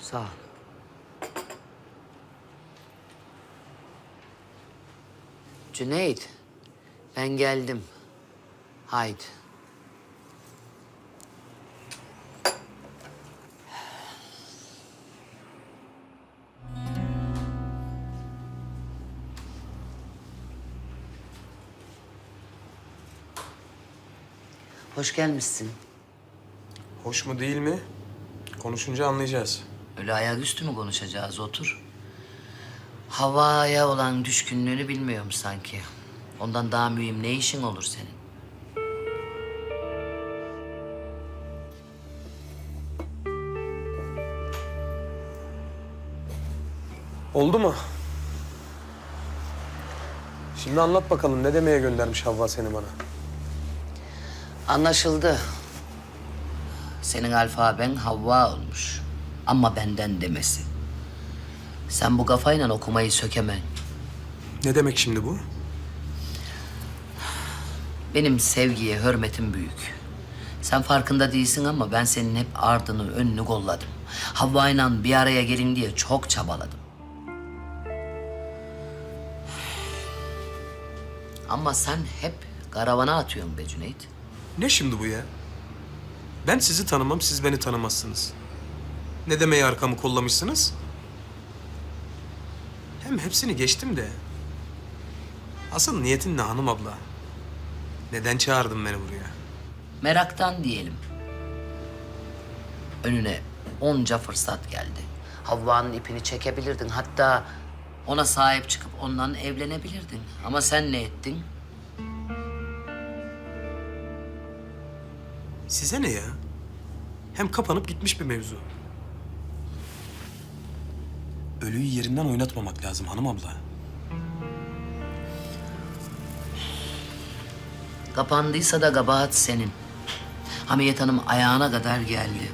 Sağ ol. Cüneyt, ben geldim. Haydi. Hoş gelmişsin. Hoş mu değil mi? Konuşunca anlayacağız. Öyle ayaküstü mü konuşacağız? Otur. Havaya olan düşkünlüğünü bilmiyorum sanki. Ondan daha mühim ne işin olur senin? Oldu mu? Şimdi anlat bakalım ne demeye göndermiş Havva seni bana? Anlaşıldı. Senin alfaben Havva olmuş. Ama benden demesi. Sen bu kafayla okumayı sökemen. Ne demek şimdi bu? Benim sevgiye hürmetim büyük. Sen farkında değilsin ama ben senin hep ardını, önünü kolladım. Havva'yla bir araya gelin diye çok çabaladım. Ama sen hep karavana atıyorsun be Cüneyt. Ne şimdi bu ya? Ben sizi tanımam, siz beni tanımazsınız. Ne demeye arkamı kollamışsınız? Hem hepsini geçtim de. Asıl niyetin ne hanım abla? Neden çağırdın beni buraya? Meraktan diyelim. Önüne onca fırsat geldi. Havva'nın ipini çekebilirdin. Hatta ona sahip çıkıp ondan evlenebilirdin. Ama sen ne ettin? Size ne ya? Hem kapanıp gitmiş bir mevzu. Ölüyü yerinden oynatmamak lazım hanım abla. Kapandıysa da kabahat senin. Hamiyet Hanım ayağına kadar geldi.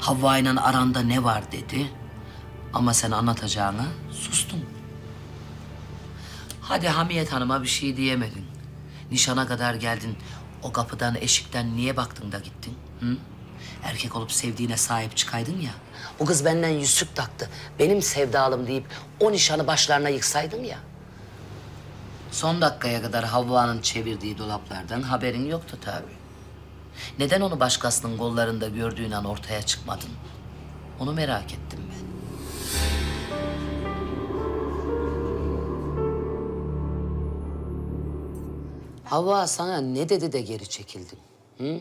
Havva ile aranda ne var dedi. Ama sen anlatacağına sustun. Hadi Hamiyet Hanım'a bir şey diyemedin. Nişana kadar geldin. O kapıdan, eşikten niye baktın da gittin? Hı? Erkek olup sevdiğine sahip çıkaydın ya. O kız benden yüzük taktı. Benim sevdalım deyip o nişanı başlarına yıksaydın ya. Son dakikaya kadar Havva'nın çevirdiği dolaplardan haberin yoktu tabii. Neden onu başkasının kollarında gördüğün an ortaya çıkmadın? Onu merak ettim ben. Havva sana ne dedi de geri çekildin? Hı?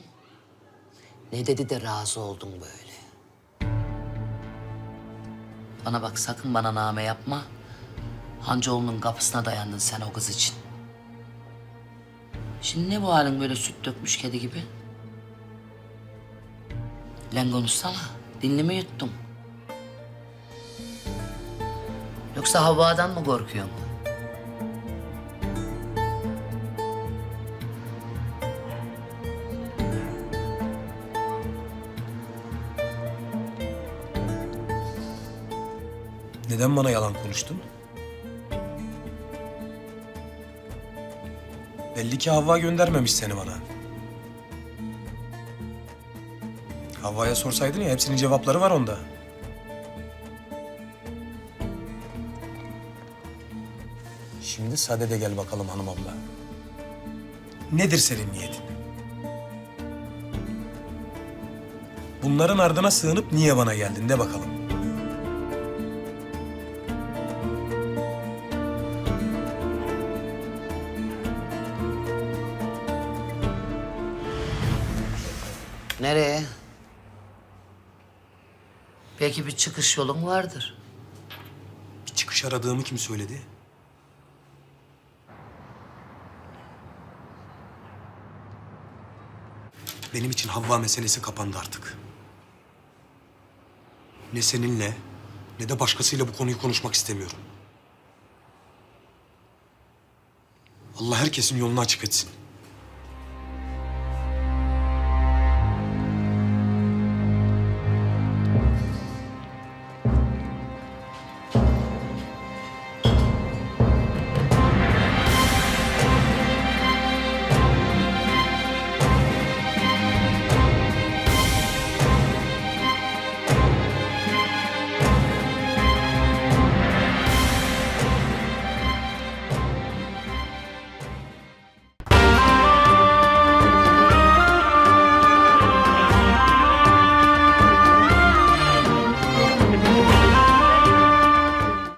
Ne dedi de razı oldun böyle? Bana bak sakın bana name yapma. Hancıoğlu'nun kapısına dayandın sen o kız için. Şimdi ne bu halin böyle süt dökmüş kedi gibi? Lan konuşsana. Dilini mi yuttun? Yoksa Havva'dan mı korkuyorsun? Neden bana yalan konuştun? Belli ki Havva göndermemiş seni bana. Havva'ya sorsaydın ya hepsinin cevapları var onda. Şimdi sade de gel bakalım hanım abla. Nedir senin niyetin? Bunların ardına sığınıp niye bana geldin de bakalım. Nereye? Belki bir çıkış yolun vardır. Bir çıkış aradığımı kim söyledi? Benim için Havva meselesi kapandı artık. Ne seninle ne de başkasıyla bu konuyu konuşmak istemiyorum. Allah herkesin yolunu açık etsin.